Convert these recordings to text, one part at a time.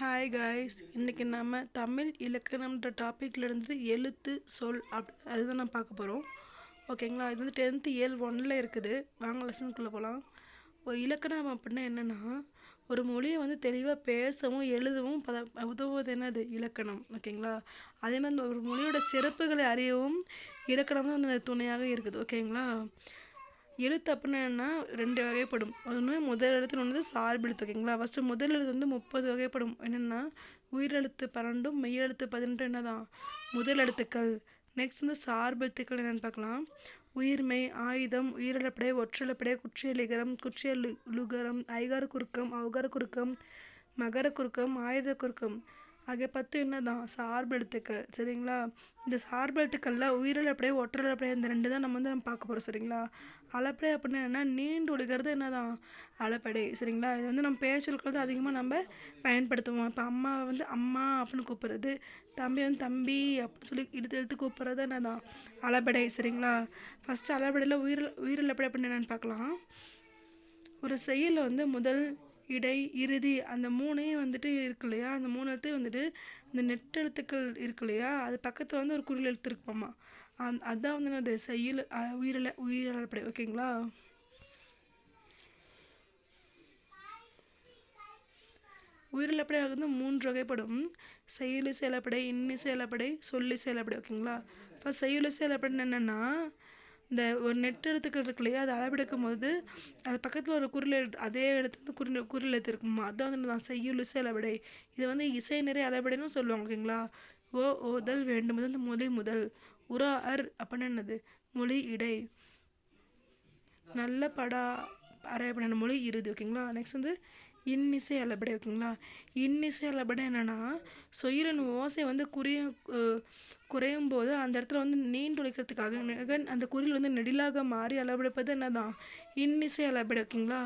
Hi guys இன்றைக்கி நம்ம தமிழ் இலக்கணம்ன்ற டாப்பிக்லேருந்து எழுத்து சொல் அப் அதுதான் நான் பார்க்க போகிறோம் ஓகேங்களா இது வந்து டென்த்து இயல் ஒன்னில் இருக்குது. வாங்க லெசனுக்குள்ளே போகலாம் ஒரு இலக்கணம் அப்படின்னா என்னன்னா ஒரு மொழியை வந்து தெளிவாக பேசவும் எழுதவும் பத உதவுவது என்னது? இலக்கணம். ஓகேங்களா அதே மாதிரி ஒரு மொழியோட சிறப்புகளை அறியவும் இலக்கணம் தான் வந்து துணையாக இருக்குது. ஓகேங்களா எழுத்து அப்படின்னா என்னன்னா ரெண்டு வகைப்படும். ஒன்று முதல் எழுத்துன்னு ஒன்று சார்பெழுத்து ஓகேங்களா ஃபஸ்ட்டு முதல் எழுத்து வந்து முப்பது வகைப்படும். என்னென்னா உயிரெழுத்து பன்னெண்டும் மெய்யெழுத்து பதினெட்டு என்னதான்? முதல் எழுத்துக்கள். நெக்ஸ்ட் வந்து சார்பெழுத்துக்கள் என்னென்னு பார்க்கலாம். உயிர்மை ஆயுதம் உயிரிழப்படை ஒற்றிழப்படை குற்றியலிகரம் குற்றியலுகரம் ஐகார குறுக்கம் அவகார குறுக்கம் மகர குறுக்கம் ஆயுத குறுக்கம் ஆகிய பத்து என்னதான்? சார்பெழுத்துக்கள் சரிங்களா? இந்த சார்பெழுத்துக்கள்ல உயிரிழப்படை ஒற்றலப்படை இந்த ரெண்டு தான் நம்ம வந்து நம்ம பார்க்க போகிறோம் சரிங்களா? அளப்படை அப்படின்னா என்ன நீண்டு ஒழுகிறது என்னதான்? அளப்படை சரிங்களா? இது வந்து நம்ம பேச்சொற்கள் தான் அதிகமாக நம்ம பயன்படுத்துவோம். இப்போ அம்மா வந்து அம்மா அப்படின்னு கூப்பிடுறது தம்பி வந்து தம்பி அப்படின்னு சொல்லி இழுத்து இழுத்து கூப்பிடுறது என்னதான்? அளபடை சரிங்களா? ஃபஸ்ட்டு அளபடையில உயிர் உயிரிழப்படை அப்படின்னு என்னென்னு பார்க்கலாம். ஒரு செயலில் வந்து முதல் இடை இறுதி அந்த மூணையும் வந்துட்டு இருக்கு இல்லையா? அந்த மூணு எழுத்து வந்துட்டு இந்த நெட்டெழுத்துக்கள் இருக்கு இல்லையா? அது பக்கத்துல வந்து ஒரு குறில் எழுத்து இருப்போம்மா அந் அதான் வந்து நான் செய்யுள் அஹ் உயிரில உயிரிழப்படை ஓகேங்களா? உயிரிழப்படை வந்து மூன்று வகைப்படும். செயலி செயலப்படை இன்னி செயலப்படை சொல்லி செயலப்படை ஓகேங்களா? இப்போ செயலி செயலப்படைன்னு என்னன்னா இந்த ஒரு நெட் நெட்டெழுத்துக்கள் இருக்கு இல்லையா அதை அளவெடுக்கும் போது அது பக்கத்துல ஒரு குறில் எழுத்து அதே இடத்துல வந்து குறி குறில் எழுத்து இருக்குமா அதான் வந்து நான் செய்யுள் செயலப்படை இது வந்து இசை நிறை அளபடைன்னு சொல்லுவாங்க ஓகேங்களா? ஓ ஓதல் வேண்டும். வந்து மொழி முதல். உரா அர் அப்படின்னு என்னது? மொழி இடை. நல்ல படா அரை அப்படின்னு மொழி இறுதி ஓகேங்களா? நெக்ஸ்ட் வந்து இன்னிசை அளபடை ஓகேங்களா? இன்னிசை அளபடை என்னன்னா சொயிரன் ஓசை வந்து குறைய குறையும் போது அந்த இடத்துல வந்து நீண்டுழைக்கிறதுக்காக அந்த குரில் வந்து நெடிலாக மாறி அளவெடுப்பது என்னதான் இன்னிசை அளபடை ஓகேங்களா?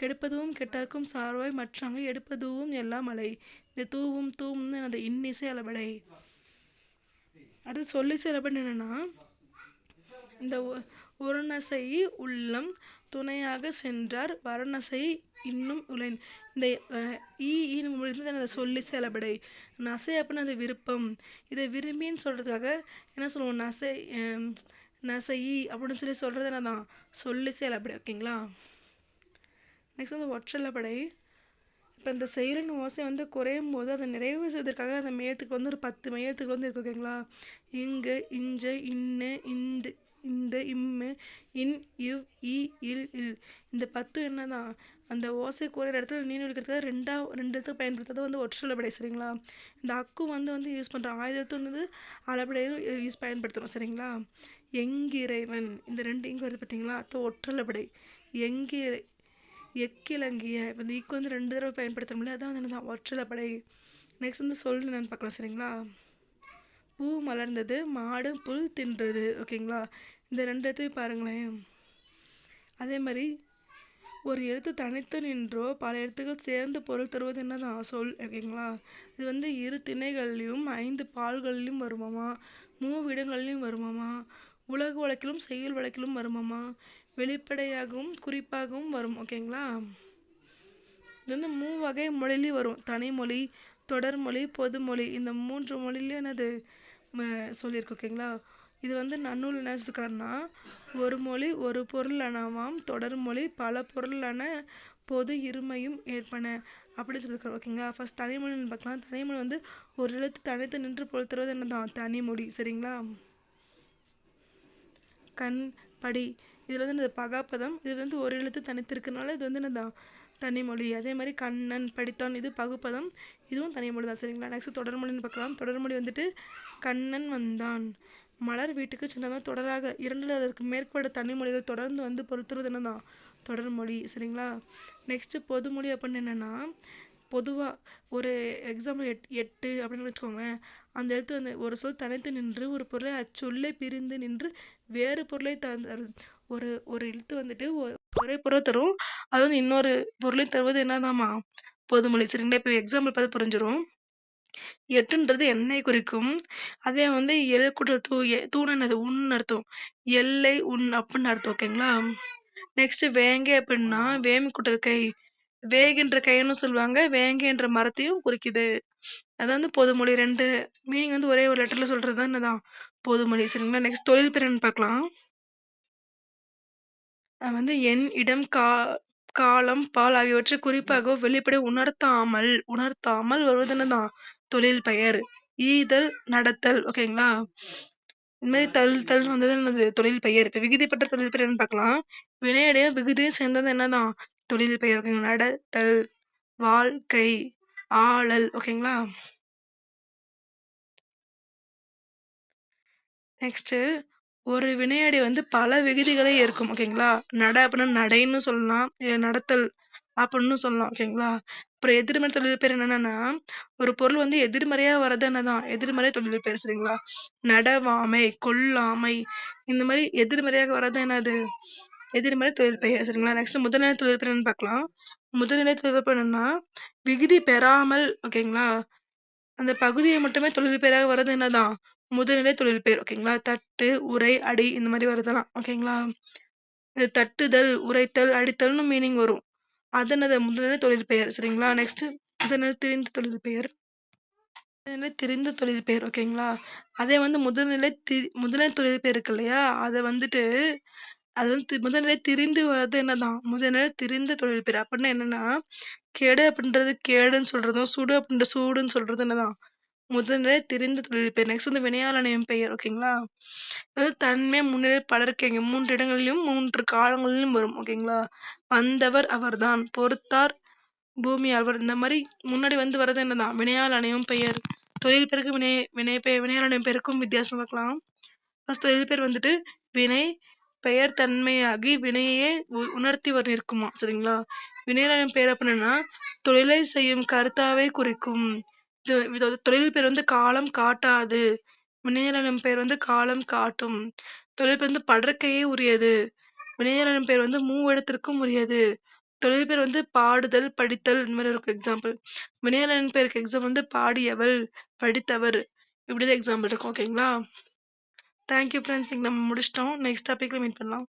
கெடுப்பதும் கெட்டார்க்கும் சார்வாய் மற்றாங்க எடுப்பதுவும் எல்லாம் மலை இந்த தூவும் தூவும் என்னது? இன்னிசை அளபடை அடுத்து சொல்லிசை அளபடை என்னன்னா இந்த ஒ- உள்ளம் துணையாக சென்றார் வரணசை இன்னும் உழைன் இந்த அஹ், ஈ ஈன்னு முடிந்தது அதை சொல்லி செயலபடை. நசை அப்படின்னா அது விருப்பம். இதை விரும்பின்னு சொல்கிறதுக்காக என்ன சொல்லுவோம்? நசை ஹம், நசை அப்படின்னு சொல்லி சொல்றது என்னதான்? சொல்லி செயலபடை ஓகேங்களா? நெக்ஸ்ட் வந்து ஒற்றலபடை. இப்போ இந்த செயலின் ஓசை வந்து குறையும் போது அதை நிறைவு செய்வதற்காக அந்த மையத்துக்கு வந்து ஒரு பத்து மையத்துக்கு வந்து இருக்கு ஓகேங்களா? இங்கு இஞ்ச இன்னு இந்து இந்த இம்மு இன் இவ் இ இல் இல். இந்த பத்து என்னதான்? அந்த ஓசை குறையிற இடத்துல நீர் இருக்கிறதுக்காக ரெண்டா ரெண்டு இடத்துக்கு பயன்படுத்துறது வந்து ஒற்றலப்படை சரிங்களா? இந்த அக்கு வந்து வந்து யூஸ் பண்ணுறோம் ஆயுதத்து வந்து அளபடையும் யூஸ் பயன்படுத்துகிறோம் சரிங்களா? எங்கிறைவன். இந்த ரெண்டு இங்கு வருது பார்த்தீங்களா அது ஒற்றலப்படை எங்கிறை எக்கிழங்கிய. இப்போ இந்த ஈக்கு வந்து ரெண்டு தடவை பயன்படுத்தணும்ல அதான் வந்து என்னதான்? ஒற்றலப்படை நெக்ஸ்ட் வந்து சொல் என்னன்னு பார்க்கலாம் சரிங்களா? பூ மலர்ந்தது மாடு புல் தின்றது ஓகேங்களா இந்த ரெண்டு இடத்தையும் பாருங்களேன். அதே மாதிரி ஒரு எழுத்து தனித்து நின்றோ பல எழுத்துக்கள் சேர்ந்து பொருள் தருவது என்னதான் சொல் ஓகேங்களா? இது வந்து இரு திணைகள்லையும் ஐந்து பால்கள்லையும் வருமாமா மூவிடங்கள்லையும் வருமாமா உலக வழக்கிலும் செயல் வழக்கிலும் வருமாமா வெளிப்படையாகவும் குறிப்பாகவும் வரும் ஓகேங்களா? இது வந்து மூ வகை மொழிலையும் வரும். தனிமொழி தொடர்மொழி பொதுமொழி இந்த மூன்று மொழிலையும் என்னது? ம- சொல்லியிருக்கு ஓகேங்களா? இது வந்து நன்னூல் என்ன சொல்லிருக்காருன்னா ஒரு மொழி ஒரு பொருளனவாம் தொடர்மொழி பல பொருளான பொது இருமையும் ஏற்பன. அப்படி சொல்லியிருக்காரு ஓகேங்களா ஃபர்ஸ்ட் தனிமொழின்னு பார்க்கலாம். தனிமொழி வந்து ஒரு எழுத்து தனித்து நின்று பொழுத்துறது என்னதான்? தனிமொழி சரிங்களா? கண் படி. இதுல வந்து இந்த பகாப்பதம் இது வந்து ஒரு எழுத்து தனித்திருக்கனால இது வந்து என்னதான்? தனிமொழி. அதே மாதிரி கண்ணன் படித்தான் இது பகுப்பதம் இதுவும் தனிமொழி தான் சரிங்களா நெக்ஸ்ட் தொடர்மொழின்னு பார்க்கலாம். தொடர்மொழி வந்துட்டு கண்ணன் வந்தான். மலர் வீட்டுக்கு சின்னதாக தொடராக இரண்டு அதற்கு மேற்பட்ட தனிமொழிகள் தொடர்ந்து வந்து பொறுத்துறது என்னதான் தொடர்மொழி சரிங்களா? நெக்ஸ்ட் பொதுமொழி அப்படின்னு என்னென்னா பொதுவாக ஒரு எக்ஸாம்பிள் எட் எட்டு அப்படின்னு வச்சுக்கோங்களேன். அந்த எழுத்து வந்து ஒரு சொல் தனித்து நின்று ஒரு பொருளை அச்சொல்லை பிரிந்து நின்று வேறு பொருளை தந்து ஒரு ஒரு எழுத்து வந்துட்டு ஒ- ஒரே பொருளை தரும். அது வந்து இன்னொரு பொருளை தருவது என்னதாம்மா? பொதுமொழி சரிங்களா? இப்போ எக்ஸாம்பிள் பார்த்து புரிஞ்சிடும் எட்டுன்றது எண்ணெய் குறிக்கும். அதே வந்து எல் கூட்டல் தூ எ- தூண் என்னது உன் அர்த்தம். எல்லை உன் அப்படின்னு அர்த்தம் ஓகேங்களா? நெக்ஸ்ட் வேங்கை அப்படின்னா வேமி கூட்டல் கை. வேகின்ற கைன்னு சொல்லுவாங்க. வேங்கைன்ற மரத்தையும் குறிக்குது. அது வந்து பொதுமொழி ரெண்டு. மீனிங் வந்து ஒரே ஒரு லெட்டர்ல சொல்றது தான் என்னதான்? பொதுமொழி. சரிங்களா? நெக்ஸ்ட் தொழில் பிறன் பார்க்கலாம். அது வந்து எண் இடம் கா காலம் பால் ஆகியவற்றை குறிப்பாக வெளிப்படை உணர்த்தாமல் உணர்த்தாமல் வருவது என்னதான்? தொழில் பெயர் ஈதல் நடத்தல் ஓகேங்களா இந்த மாதிரி தல் தல் வந்தது என்னது? தொழில் பெயர். இப்போ விகுதிப்பட்ட தொழில் பெயர்னு பார்க்கலாம். வினையடையும் விகுதியும் சேர்ந்தது என்னதான்? தொழில் பெயர் ஓகேங்களா நடத்தல் வாழ்க்கை ஆளல் ஓகேங்களா நெக்ஸ்ட் ஒரு வினையடி வந்து பல விகுதிகளை ஏற்கும் ஓகேங்களா நட அப்படின்னா நடைன்னு சொல்லலாம். நடத்தல் அப்படின்னு சொல்லலாம் ஓகேங்களா அப்புறம் எதிர்மறை தொழில் பேர் என்னென்னன்னா ஒரு பொருள் வந்து எதிர்மறையா வர்றது என்னதான்? எதிர்மறை தொழில் பேர் சரிங்களா? நடவாமை கொல்லாமை இந்த மாதிரி எதிர்மறையாக வர்றது என்னது? எதிர்மறை தொழில் பெயர் சரிங்களா? நெக்ஸ்ட் முதல்நிலை தொழில் பெயர் என்னன்னு பார்க்கலாம். முதல்நிலை தொழில் பெயர் என்னன்னா விகுதி பெறாமல் ஓகேங்களா? அந்த பகுதியை மட்டுமே தொழில் பெயராக வர்றது என்னதான்? முதல்நிலை தொழில் பெயர் ஓகேங்களா? தட்டு உரை அடி இந்த மாதிரி வர்றதெல்லாம் ஓகேங்களா? இது தட்டுதல் உரைத்தல் அடித்தல்னு மீனிங் வரும். அது என்னது தொழில் பெயர் சரிங்களா? நெக்ஸ்ட் முதல்நிலை திரிந்த தொழில் பெயர். முதல்நிலை திரிந்த தொழில் பெயர் ஓகேங்களா? அதே வந்து முதல்நிலை தி முதல்நிலை தொழில் பெயர் இருக்கு இல்லையா? அதை வந்துட்டு அது வந்து முதல்நிலை திரிந்து வர்றது என்னதான்? முதல்நிலை திரிந்த தொழில் பெயர். அப்படின்னா என்னன்னா கெடு அப்படின்றது கேடுன்னு சொல்றதும் சுடு அப்படின்ற சூடுன்னு சொல்றது என்னதான்? முதன்மை திரிந்த தொழில் பெயர் நெக்ஸ்ட் வந்து வினையாளனையும் பெயர் ஓகேங்களா அதாவது தன்மை முன்னிலை பலருக்கு மூன்று இடங்களிலும் மூன்று காலங்களிலும் வரும் ஓகேங்களா வந்தவர் அவர்தான் பொறுத்தார் பூமி அவர் இந்த மாதிரி முன்னாடி வந்து வர்றது என்னதான் வினையால் அணையும் பெயர். தொழில் பெயருக்கு வினை வினை பெயர் வினையால் அணையும் பெயருக்கும் வித்தியாசம் பார்க்கலாம். ஃபர்ஸ்ட் தொழில் பெயர் வந்துட்டு வினை பெயர் தன்மையாகி வினையே உ- உணர்த்தி வர நிற்குமா சரிங்களா? வினையாளன் பெயர் அப்படின்னா தொழிலை செய்யும் கருத்தாவை குறிக்கும். இது இது தொழில் பேர் வந்து காலம் காட்டாது. வினையாளன் பெயர் வந்து காலம் காட்டும். தொழில் பேர் வந்து படற்கையே உரியது. வினையாளன் பெயர் வந்து மூவிடத்திற்கும் உரியது. தொழில் பேர் வந்து பாடுதல் படித்தல் இந்த மாதிரி இருக்கும் எக்ஸாம்பிள் வினையாளன் பெயருக்கு எக்ஸாம்பிள் வந்து பாடியவள் படித்தவர். இப்படிதான் எக்ஸாம்பிள் இருக்கும் ஓகேங்களா தேங்க்யூ ஃப்ரெண்ட்ஸ் இன்னைக்கு நம்ம முடிச்சிட்டோம். நெக்ஸ்ட் டாபிக்ல மீட் பண்ணலாம்.